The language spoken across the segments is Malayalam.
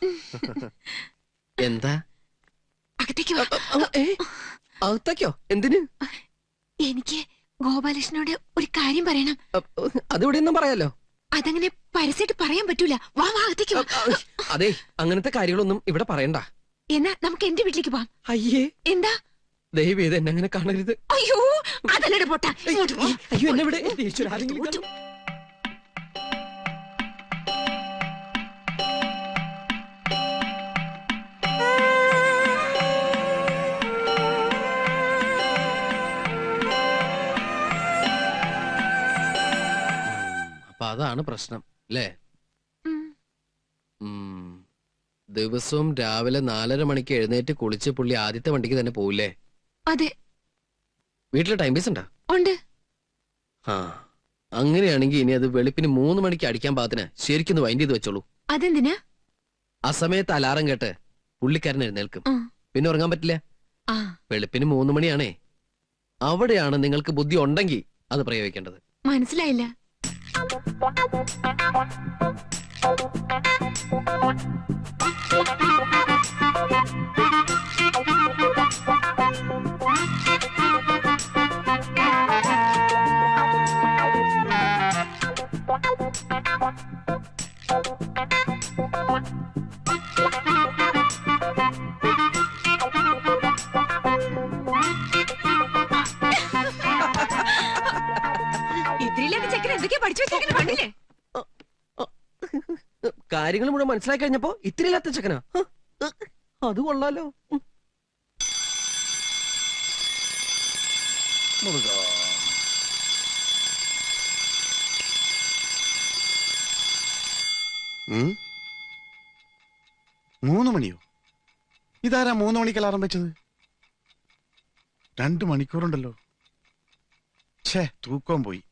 എന്താ? അകത്തേക്ക് വാ? അകത്തേക്കോ? എന്തിന്? എനിക്ക് ഗോപാലകൃഷ്ണനോട് ഒരു കാര്യം പറയണം. അതിവിടെ ഒന്നും പറയാലോ? അതങ്ങനെ പരസ്യമായിട്ട് പറയാൻ പറ്റൂല. വാ വാ അകത്തേക്ക് വാ. അതെ അങ്ങനത്തെ കാര്യങ്ങളൊന്നും ഇവിടെ പറയണ്ട. എന്നാ നമുക്ക് എന്റെ വീട്ടിലേക്ക് പോവാം. അയ്യേ. എന്താ? ദയവ് ഇത് എന്നെ അങ്ങനെ കാണരുത്. അയ്യോ അതല്ലേ പൊട്ട. ഇങ്ങോട്ട്. അയ്യോ എന്നെ ഇവിടെ ഈശ്വരാ, ആരെങ്കിലും അതാണ് പ്രശ്നം അല്ലേ. ദിവസവും രാവിലെ നാലര മണിക്ക് എഴുന്നേറ്റ് കുളിച്ച് പുള്ളി ആദ്യത്തെ വണ്ടിക്ക് തന്നെ പോവില്ലേ? അതെ. വീട്ടിലെ ടൈം പീസ് ഉണ്ടോ? ഉണ്ട്. ആ. അങ്ങനെയാണെങ്കിൽ ഇനി അത് വെളുപ്പിന് മൂന്ന് മണിക്ക് അടിക്കാൻ പാകത്തിന് ശരിക്കും വൈൻഡ് ചെയ്ത് വെച്ചോളൂ. അതെന്തിനാ? ആ സമയത്ത് അലാറം കേട്ട് പുള്ളിക്കാരൻ എഴുന്നേൽക്കും. പിന്നെ ഉറങ്ങാൻ പറ്റില്ല? വെളുപ്പിന് മൂന്ന് മണിയാണേ. അവിടെയാണ് നിങ്ങൾക്ക് ബുദ്ധി ഉണ്ടെങ്കിൽ അത് പ്രയോഗിക്കേണ്ടത്. മനസ്സിലായില്ല. കാര്യങ്ങൾ മുഴുവൻ മനസ്സിലാക്കി കഴിഞ്ഞപ്പോ ഇത്തിരി ഇല്ലാത്ത ചെക്കനാ. അത് കൊള്ളാലോ? മൂന്ന് മണിയോ? ഇതാരാ മൂന്ന് മണിക്ക് അലാറം വെച്ചത്? രണ്ട് മണിക്കൂറുണ്ടല്ലോ. ഛേ തൂക്കം പോയി.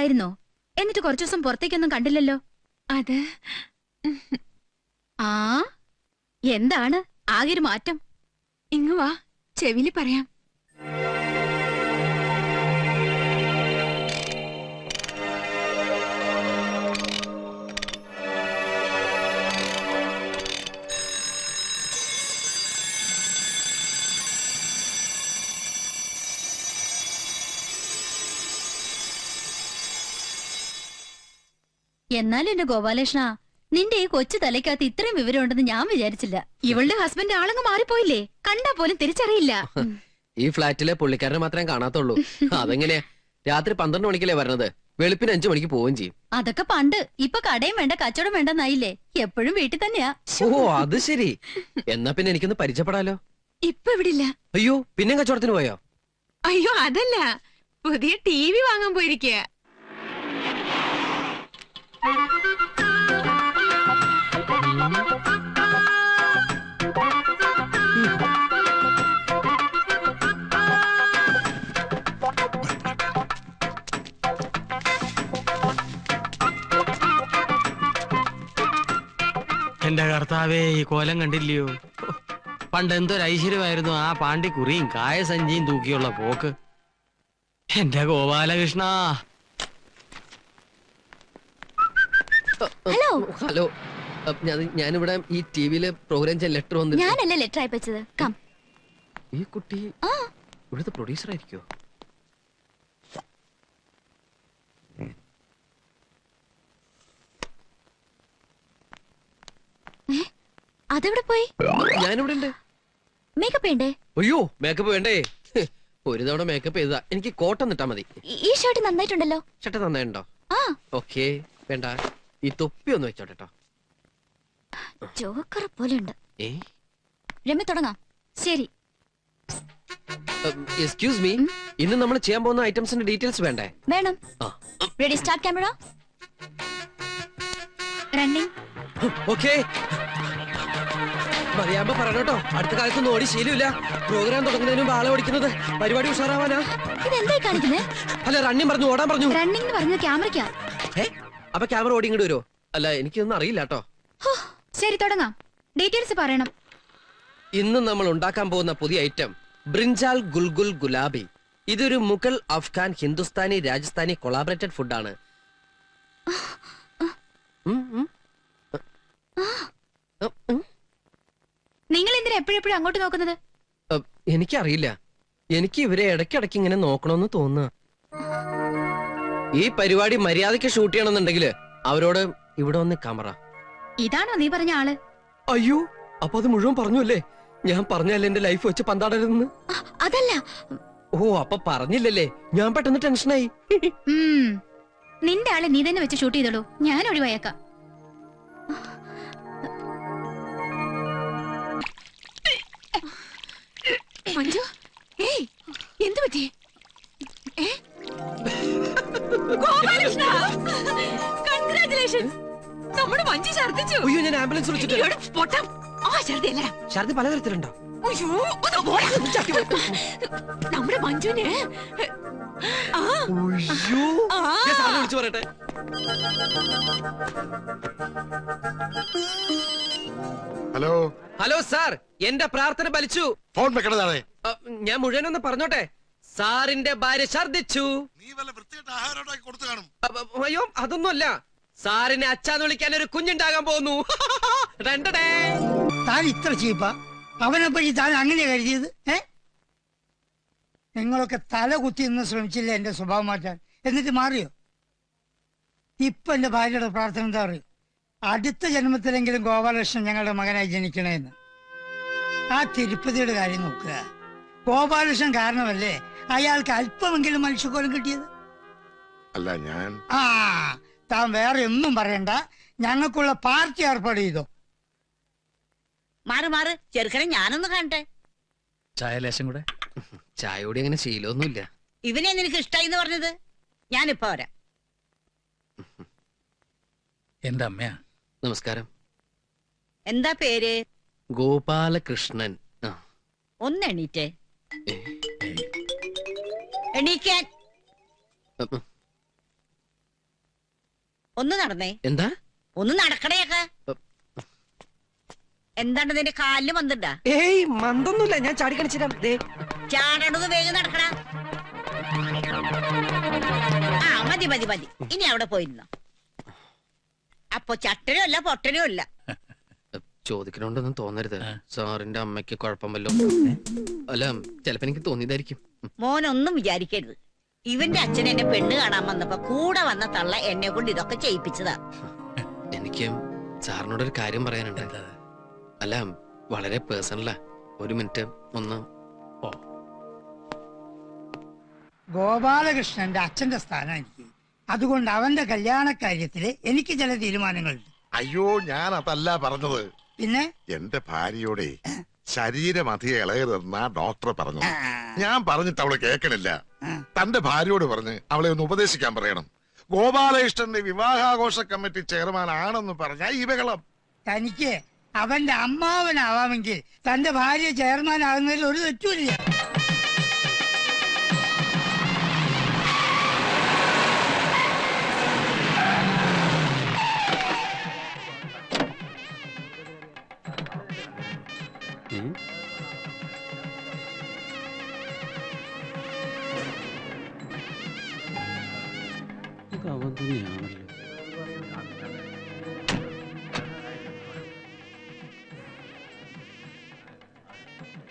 ഉണ്ടായിരുന്നോ? എന്നിട്ട് കുറച്ചു ദിവസം പുറത്തേക്കൊന്നും കണ്ടില്ലല്ലോ. അത് ആ? എന്താണ്? ആകെ ഒരു മാറ്റം. ഇങ്ങ് വാ ചെവിൽ പറയാം. എന്നാലും എന്റെ ഗോപാലകൃഷ്ണ നിന്റെ ഈ കൊച്ചു തലയ്ക്കകത്ത് ഇത്രയും വിവരമുണ്ടെന്ന് ഞാൻ വിചാരിച്ചില്ല. ഇവളുടെ ഹസ്ബൻഡ് ആളങ്ങ് മാറിപ്പോയില്ലേ? കണ്ടാ പോലും തിരിച്ചറിയില്ല. ഈ ഫ്ലാറ്റിലെ പുള്ളിക്കാരനെ മാത്രമേ കാണാത്തുള്ളൂ. അതെങ്ങനെ രാത്രി പന്ത്രണ്ട് മണിക്കല്ലേ വരണത്? വെളുപ്പിന് അഞ്ചു മണിക്ക് പോവുകയും ചെയ്യും. അതൊക്കെ പണ്ട്. ഇപ്പൊ കടയും വേണ്ട കച്ചവടം വേണ്ടെന്നായില്ലേ? എപ്പോഴും വീട്ടിൽ തന്നെയാ. ഓ അത് ശരി. എന്നാ പിന്നെ എനിക്കൊന്ന് പരിചയപ്പെടാലോ? ഇപ്പൊ ഇവിടില്ല അയ്യോ പിന്നെ കച്ചവടത്തിന് പോയോ? അയ്യോ അതല്ല. പുതിയ ടി വി വാങ്ങാൻ പോയിരിക്കുക കർത്താവേ ഈ കോലം കണ്ടില്ലയോ? പണ്ട് എന്തൊരു ഐശ്വര്യമായിരുന്നു ആ പാണ്ടി പാണ്ടിക്കുറിയും കായസഞ്ചിയും തൂക്കിയുള്ള പോക്ക്. എന്റെ ഗോപാലകൃഷ്ണ. ഹലോ. ഹലോ. ഞാൻ- ഞാനിവിടെ ഈ ടി വിയിലെ പ്രോഗ്രാം ചെയ്യാൻ ലെറ്റർ വന്നിട്ട് ഞാനല്ലേ ലെറ്റർ അയച്ചത് കം. ഈ കുട്ടി ആ. ഇവിടുത്തെ പ്രൊഡ്യൂസർ ആയിരിക്കോ അതെവിടെ പോയി? ഞാനിവിടെ ഉണ്ട് മേക്കപ്പ് വേണ്ടേ അയ്യോ മേക്കപ്പ് വേണ്ടേ. ഒരു തവണ മേക്കപ്പ് ചെയ്താ എനിക്ക് കോട്ടം നിട്ടാ മതി. ഈ- ഷർട്ട് നന്നായിട്ടുണ്ടല്ലോ. ഷർട്ട് നന്നായിട്ടുണ്ടോ? ആ. ഓക്കെ വേണ്ട. ഈ തൊപ്പി ഒന്ന് വെച്ചോട്ടെ. ജോക്കർ പോലെ ഉണ്ട് ഏ? രമ്യ തുടങ്ങാം. ശരി. എക്സ്ക്യൂസ് മീ ഇന്ന് നമ്മൾ ചെയ്യാൻ പോകുന്ന ഐറ്റംസിന്റെ ഡീറ്റെയിൽസ് വേണ്ടേ? വേണം. Ready start camera running okay മറിയാമ്പോ പറഞ്ഞോട്ടോ അടുത്ത കാലത്തൊന്നും ഓടി ശീലമില്ല. പ്രോഗ്രാം തുടങ്ങുന്നതിന് മുമ്പ് ആളെ ഓടിക്കുന്നത് പരിപാടി ഉഷാറാവാനാ. ഇതെന്തായി കാണിക്കുന്നത് അല്ല റണ്ണിങ് പറഞ്ഞു ഓടാൻ പറഞ്ഞു. റണ്ണിങ് എന്ന് ക്യാമറയ്ക്കാ? ഏ? അപ്പൊ ക്യാമറ ഓടി ഇങ്ങോട്ട് വരുമോ അല്ല എനിക്കൊന്നും അറിയില്ല കേട്ടോ ശരി തുടങ്ങാം. ഡീറ്റെയിൽസ് പറയണം. ഇന്ന് നമ്മൾ ഉണ്ടാക്കാൻ പോകുന്ന പുതിയ ഐറ്റം ബ്രിഞ്ചാൽ ഗുൽഗുൽ ഗുലാബി ഇതൊരു മുഗൾ അഫ്ഗാൻ ഹിന്ദുസ്ഥാനി രാജസ്ഥാനി കൊളാബറേറ്റഡ് ഫുഡാണ് ഉം. ഉം, ഉം. നിങ്ങൾ എന്തിനാ എപ്പോഴെപ്പോഴും അങ്ങോട്ട് നോക്കുന്നത്? അഹ്, എനിക്കറിയില്ല. എനിക്ക് ഇവരെ ഇടയ്ക്കിടയ്ക്ക് ഇങ്ങനെ നോക്കണമെന്ന് തോന്നുക ഈ പരിപാടി മര്യാദയ്ക്ക് ഷൂട്ട് ചെയ്യണമെന്നുണ്ടെങ്കിൽ അവരോട് ഇവിടെ വന്ന് ക്യാമറ ഇതാണോ നീ പറഞ്ഞ ആൾ? അയ്യോ അപ്പൊ അത് മുഴുവൻ പറഞ്ഞു അല്ലേ? ഞാൻ പറഞ്ഞല്ലേ എന്റെ ലൈഫ് വെച്ച് പന്താടരുതെന്ന്? ആ, അതല്ല. ഓ അപ്പൊ പറഞ്ഞില്ലല്ലേ? ഞാൻ പെട്ടെന്ന് ടെൻഷനായി. ഉം. നിന്റെ ആളെ നീ തന്നെ വെച്ച് ഷൂട്ട് ചെയ്തോളൂ. ഞാൻ ഒഴിവായേക്കാം. മഞ്ജു? ഏയ് എന്ത് പറ്റി? ഗോപാലകൃഷ്ണ! കൺഗ്രാറ്റുലേഷൻസ് നമ്മുടെ മഞ്ജു ഛർദിച്ചു അയ്യോ ഞാൻ ആംബുലൻസ് വിളിച്ചിട്ട് പൊട്ടം. ആ ഛർദിയല്ല ഛർദി പലതരത്തിലുണ്ടോ? അയ്യോ. നമ്മുടെ മഞ്ജുന് ഞാൻ സാറിനെ വിളിച്ചു പറയട്ടെ. ഹലോ. Hello sir. എന്റെ പ്രാർത്ഥന ഫലിച്ചു. ഫോൺ വെക്കണതാണ് ഞാൻ ഞാൻ മുഴുവനൊന്ന് പറഞ്ഞോട്ടെ? സാറിന്റെ ഭാര്യ ഛർദിച്ചു നീ വല്ല വൃത്തിയായിട്ട് ആഹാരം ഉണ്ടാക്കി കൊടുത്തു കാണും. അ, അ, അയ്യോ അതൊന്നുമല്ല. സാറിനെ അച്ഛാന്ന് വിളിക്കാൻ ഒരു കുഞ്ഞുണ്ടാകാൻ പോകുന്നു. രണ്ടടേ. താൻ ഇത്ര ചീപ്പ. അവനെ പറ്റി താൻ അങ്ങനെ കരുതിയത് ഏ? നിങ്ങളൊക്കെ തല കുത്തി നിന്ന് ശ്രമിച്ചില്ല എന്റെ സ്വഭാവം മാറ്റാൻ? എന്നിട്ട് മാറിയോ? ഇപ്പൊ എന്റെ ഭാര്യയുടെ പ്രാർത്ഥന എന്താ പറയും അടുത്ത ജന്മത്തിലെങ്കിലും ഗോപാലകൃഷ്ണൻ ഞങ്ങളുടെ മകനായി ജനിക്കണേന്ന്. ആ തിരുപ്പതിയുടെ കാര്യം നോക്കുക. ഗോപാലകൃഷ്ണൻ കാരണമല്ലേ അയാൾക്ക് അല്പമെങ്കിലും മനുഷ്യക്കോലം കിട്ടിയത്? അല്ല ഞാൻ ആ താൻ വേറെ ഒന്നും പറയണ്ട. ഞങ്ങൾക്കുള്ള പാർട്ടി ഏർപ്പാട് ചെയ്തോ. മാറി മാറി. ചെറുക്കനെ ഞാനൊന്ന് കാണട്ടെ. ചായ ലേശം കൂടെ. ചായയോടി അങ്ങനെ ശീലമൊന്നുമില്ല. ഇവനെ നിനക്ക് ഇഷ്ടായി എന്ന് പറഞ്ഞത്? ഞാനിപ്പോ വരാം. എന്റെ അമ്മയാ നമസ്കാരം. എന്താ പേര്? ഗോപാലകൃഷ്ണൻ. ആ. ഒന്ന് എണീറ്റേ. ഏ, എണീക്കാൻ. ഉം, ഉം. ഒന്ന് നടന്നേ. എന്താ? ഒന്ന് നടക്കണേക്ക എന്താണ് നിന്റെ കാലിൽ വന്നിട്ടാ ഏയ് മന്തൊന്നുമില്ല. ഞാൻ ചാടി കളിച്ചിരാം ദേ. ചാടണത് വേഗം നടക്കണ ആ മതി മതി മതി. ഇനി അവിടെ പോയിരുന്നോ അപ്പൊ ചട്ടനും അല്ല പൊട്ടനും അല്ല. ചോദിക്കണോണ്ടൊന്നും തോന്നരുത്. സാറിന്റെ അമ്മയ്ക്ക് കുഴപ്പം വല്ലോ അല്ല ചെലപ്പോ എനിക്ക് തോന്നിയതായിരിക്കും. മോനൊന്നും വിചാരിക്കരുത്. ഇവന്റെ അച്ഛൻ എന്നെ പെണ്ണ് കാണാൻ വന്നപ്പോ കൂടെ വന്ന തള്ള എന്നെ കൊണ്ട് ഇതൊക്കെ ചെയ്യിപ്പിച്ചതാ. എനിക്ക് സാറിനോടൊരു കാര്യം പറയാനുണ്ട്. എന്താ അത്? അല്ല വളരെ പേഴ്സണലാ ഒരു മിനിറ്റ് ഒന്ന് ഓ. ഗോപാലകൃഷ്ണന്റെ അച്ഛന്റെ സ്ഥാനം എനിക്ക് അതുകൊണ്ട് അവന്റെ കല്യാണ കാര്യത്തിൽ എനിക്ക് ചില തീരുമാനങ്ങളുണ്ട്. അയ്യോ ഞാൻ അതല്ല പറഞ്ഞത്. പിന്നെ? എന്റെ ഭാര്യയോടെ ശരീരം അധികം ഇളകരുതെന്നാ ഡോക്ടർ പറഞ്ഞു ഞാൻ പറഞ്ഞിട്ട് അവൾ കേൾക്കണില്ല. തന്റെ ഭാര്യയോട് പറഞ്ഞ് അവളെ ഒന്ന് ഉപദേശിക്കാൻ പറയണം. ഗോപാലകൃഷ്ണന്റെ വിവാഹാഘോഷ കമ്മിറ്റി ചെയർമാൻ ആണെന്ന് പറഞ്ഞ ഈ ബഹളം തനിക്ക് അവന്റെ അമ്മാവനാവാമെങ്കിൽ തന്റെ ഭാര്യ ചെയർമാൻ ആകുന്നതിൽ ഒരു തെറ്റുമില്ല.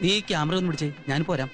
നീ ക്യാമറ ഒന്ന് പിടിച്ചേ. ഞാൻ പോരാം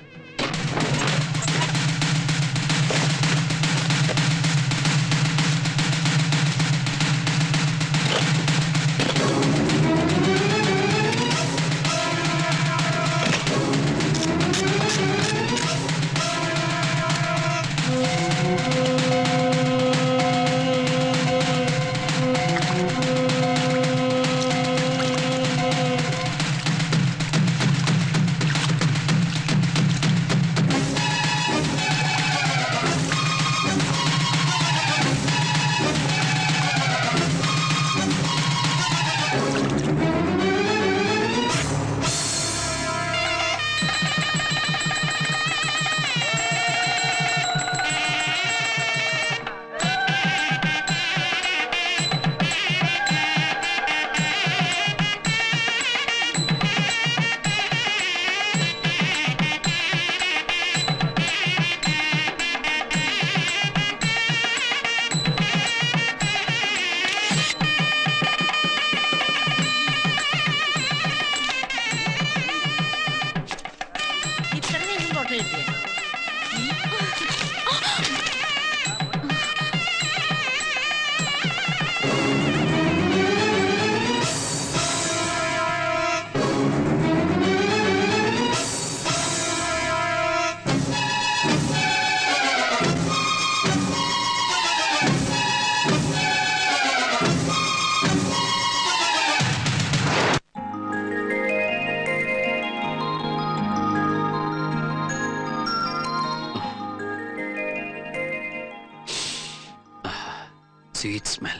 സ്വീറ്റ് സ്മെൽ.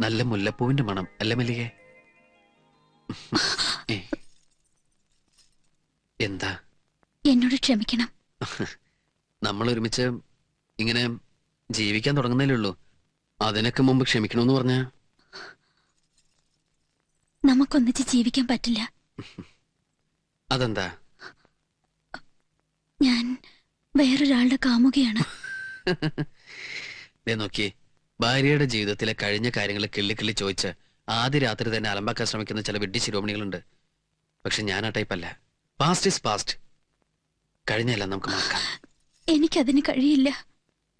നല്ല മുല്ലപ്പൂവിന്റെ മണം അല്ല മല്ലികെ? എന്താ? എന്നോട് ക്ഷമിക്കണം. നമ്മൾ ഒരുമിച്ച് ഇങ്ങനെ ജീവിക്കാൻ തുടങ്ങുന്നല്ലേ ഉള്ളൂ. അതിനൊക്കെ മുമ്പ് ക്ഷമിക്കണമെന്ന് പറഞ്ഞ? നമുക്കൊന്നിച്ച് ജീവിക്കാൻ പറ്റില്ല. അതെന്താ? ഞാൻ വേറൊരാളുടെ കാമുകയാണ്. നോക്കിയേ. ഭാര്യയുടെ ജീവിതത്തിലെ കഴിഞ്ഞ കാര്യങ്ങൾ കിള്ളിക്കിള്ളി കിള്ളി ചോദിച്ച് ആദ്യ രാത്രി തന്നെ അലമ്പാക്കാൻ ശ്രമിക്കുന്ന ചില വിഡ്ഢി ശിരോമണികളുണ്ട്. പക്ഷെ ഞാൻ ആ ടൈപ്പല്ല പാസ്റ്റ് ഇസ് പാസ്റ്റ് കഴിഞ്ഞല്ല നമുക്ക് മറക്കാം. എനിക്കതിന് കഴിയില്ല.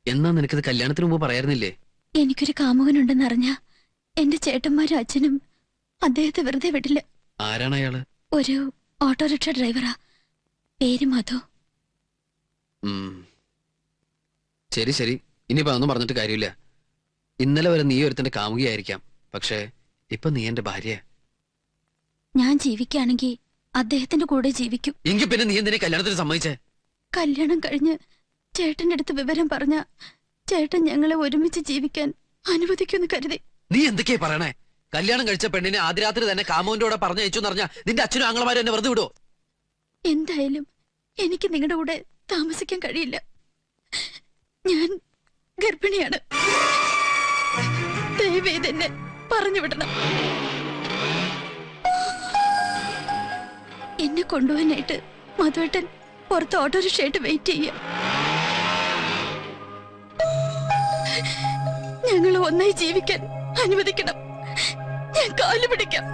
എന്നാ നിനക്കത് കല്യാണത്തിന് മുമ്പ് പറയാറുന്നില്ലേ? എനിക്കൊരു കാമുകനുണ്ടെന്നറിഞ്ഞ എന്റെ ചേട്ടന്മാരും അച്ഛനും അദ്ദേഹത്തെ വെറുതെ വിടില്ല. ആരാണ് അയാൾ? ഒരു ഓട്ടോറിക്ഷ ഡ്രൈവറാ. പേര് മധു. ശരി ശരി. ഇനിയിപ്പോ അതൊന്നും പറഞ്ഞിട്ട് കാര്യമില്ല. ഇന്നലെ വരെ നീ ഒരുത്തന്റെ കാമുകിയായിരിക്കാം. പക്ഷേ ഇപ്പൊ നീ എന്റെ ഭാര്യ ഞാൻ ജീവിക്കുകയാണെങ്കിൽ അദ്ദേഹത്തിന്റെ കൂടെ ജീവിക്കും. എങ്കിൽ പിന്നെ നീ എന്തിനെ കല്യാണത്തിന് സമ്മതിച്ചേ? കല്യാണം കഴിഞ്ഞ് ചേട്ടന്റെ അടുത്ത് വിവരം പറഞ്ഞ ചേട്ടൻ ഞങ്ങളെ ഒരുമിച്ച് ജീവിക്കാൻ അനുവദിക്കുമെന്ന് കരുതി. നീ എന്തൊക്കെയാ പറയണേ? കല്യാണം കഴിച്ച പെണ്ണിനെ ആദ്യ രാത്രി തന്നെ കാമോന്റെ കൂടെ പറഞ്ഞയച്ചു എന്ന് പറഞ്ഞാ നിന്റെ അച്ഛനും ആങ്ങളമാരും എന്നെ വെറുതെ വിടുവോ? എന്തായാലും എനിക്ക് നിങ്ങളുടെ കൂടെ താമസിക്കാൻ കഴിയില്ല. ഞാൻ ഗർഭിണിയാണ്. ദയവേത് എന്നെ പറഞ്ഞു വിടണം. എന്നെ കൊണ്ടുപോകാനായിട്ട് മധുവേട്ടൻ പുറത്ത് ഓട്ടോറിക്ഷയായിട്ട് വെയിറ്റ് ചെയ്യ ഞങ്ങൾ ഒന്നായി ജീവിക്കാൻ അനുവദിക്കണം. ഞാൻ കാലു പിടിക്കാം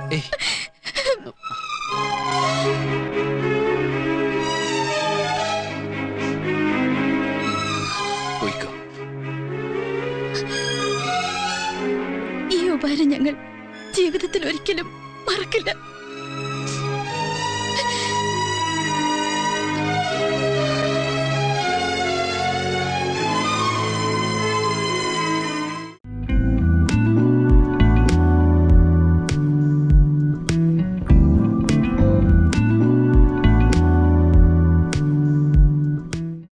ഉപകാരം ഞങ്ങൾ ജീവിതത്തിൽ ഒരിക്കലും മറക്കില്ല.